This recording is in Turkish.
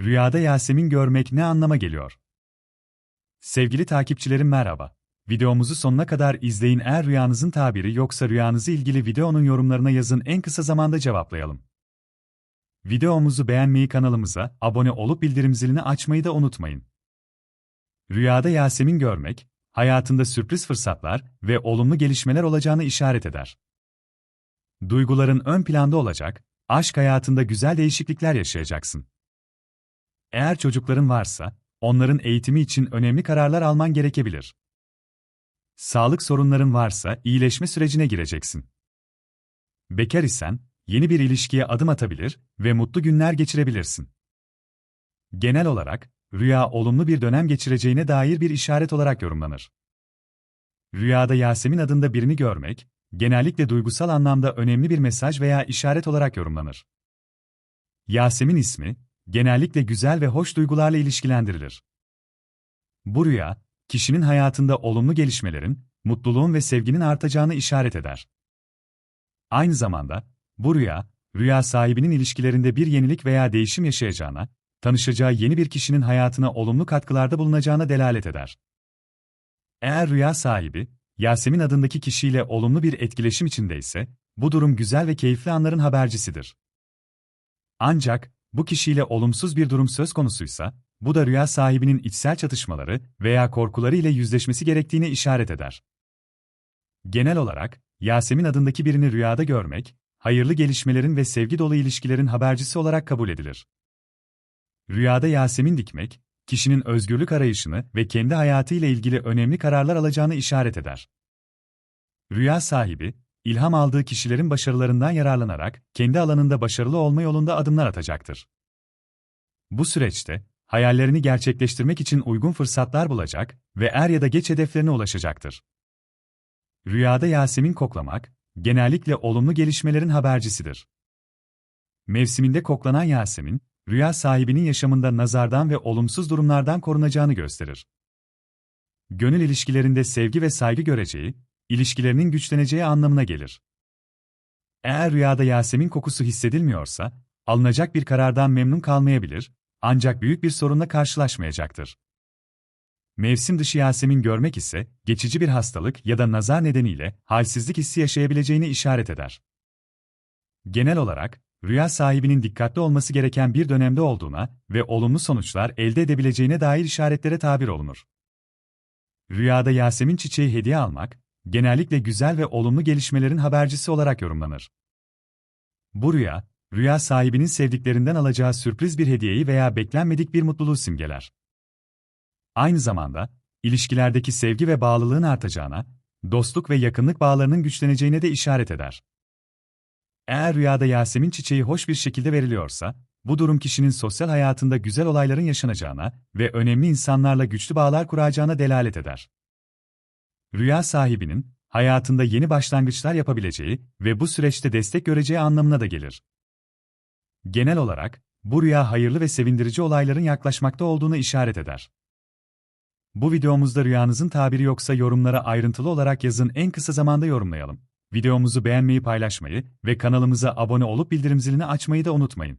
Rüyada Yasemin görmek ne anlama geliyor? Sevgili takipçilerim merhaba. Videomuzu sonuna kadar izleyin eğer rüyanızın tabiri yoksa rüyanızı ilgili videonun yorumlarına yazın en kısa zamanda cevaplayalım. Videomuzu beğenmeyi kanalımıza abone olup bildirim zilini açmayı da unutmayın. Rüyada Yasemin görmek, hayatında sürpriz fırsatlar ve olumlu gelişmeler olacağını işaret eder. Duyguların ön planda olacak, aşk hayatında güzel değişiklikler yaşayacaksın. Eğer çocukların varsa, onların eğitimi için önemli kararlar alman gerekebilir. Sağlık sorunların varsa iyileşme sürecine gireceksin. Bekar isen, yeni bir ilişkiye adım atabilir ve mutlu günler geçirebilirsin. Genel olarak, rüya olumlu bir dönem geçireceğine dair bir işaret olarak yorumlanır. Rüyada Yasemin adında birini görmek, genellikle duygusal anlamda önemli bir mesaj veya işaret olarak yorumlanır. Yasemin ismi, genellikle güzel ve hoş duygularla ilişkilendirilir. Bu rüya, kişinin hayatında olumlu gelişmelerin, mutluluğun ve sevginin artacağını işaret eder. Aynı zamanda, bu rüya, rüya sahibinin ilişkilerinde bir yenilik veya değişim yaşayacağına, tanışacağı yeni bir kişinin hayatına olumlu katkılarda bulunacağına delalet eder. Eğer rüya sahibi, Yasemin adındaki kişiyle olumlu bir etkileşim içindeyse, bu durum güzel ve keyifli anların habercisidir. Ancak, bu kişiyle olumsuz bir durum söz konusuysa, bu da rüya sahibinin içsel çatışmaları veya korkuları ile yüzleşmesi gerektiğine işaret eder. Genel olarak, Yasemin adındaki birini rüyada görmek, hayırlı gelişmelerin ve sevgi dolu ilişkilerin habercisi olarak kabul edilir. Rüyada Yasemin dikmek, kişinin özgürlük arayışını ve kendi hayatıyla ilgili önemli kararlar alacağını işaret eder. Rüya sahibi, ilham aldığı kişilerin başarılarından yararlanarak kendi alanında başarılı olma yolunda adımlar atacaktır. Bu süreçte hayallerini gerçekleştirmek için uygun fırsatlar bulacak ve er ya da geç hedeflerine ulaşacaktır. Rüyada Yasemin koklamak genellikle olumlu gelişmelerin habercisidir. Mevsiminde koklanan Yasemin, rüya sahibinin yaşamında nazardan ve olumsuz durumlardan korunacağını gösterir. Gönül ilişkilerinde sevgi ve saygı göreceği, ilişkilerinin güçleneceği anlamına gelir. Eğer rüyada Yasemin kokusu hissedilmiyorsa, alınacak bir karardan memnun kalmayabilir, ancak büyük bir sorunla karşılaşmayacaktır. Mevsim dışı Yasemin görmek ise, geçici bir hastalık ya da nazar nedeniyle halsizlik hissi yaşayabileceğini işaret eder. Genel olarak, rüya sahibinin dikkatli olması gereken bir dönemde olduğuna ve olumlu sonuçlar elde edebileceğine dair işaretlere tabir olunur. Rüyada Yasemin çiçeği hediye almak, genellikle güzel ve olumlu gelişmelerin habercisi olarak yorumlanır. Bu rüya, rüya sahibinin sevdiklerinden alacağı sürpriz bir hediyeyi veya beklenmedik bir mutluluğu simgeler. Aynı zamanda, ilişkilerdeki sevgi ve bağlılığın artacağına, dostluk ve yakınlık bağlarının güçleneceğine de işaret eder. Eğer rüyada Yasemin çiçeği hoş bir şekilde veriliyorsa, bu durum kişinin sosyal hayatında güzel olayların yaşanacağına ve önemli insanlarla güçlü bağlar kuracağına delalet eder. Rüya sahibinin, hayatında yeni başlangıçlar yapabileceği ve bu süreçte destek göreceği anlamına da gelir. Genel olarak, bu rüya hayırlı ve sevindirici olayların yaklaşmakta olduğunu işaret eder. Bu videomuzda rüyanızın tabiri yoksa yorumlara ayrıntılı olarak yazın en kısa zamanda yorumlayalım. Videomuzu beğenmeyi paylaşmayı ve kanalımıza abone olup bildirim zilini açmayı da unutmayın.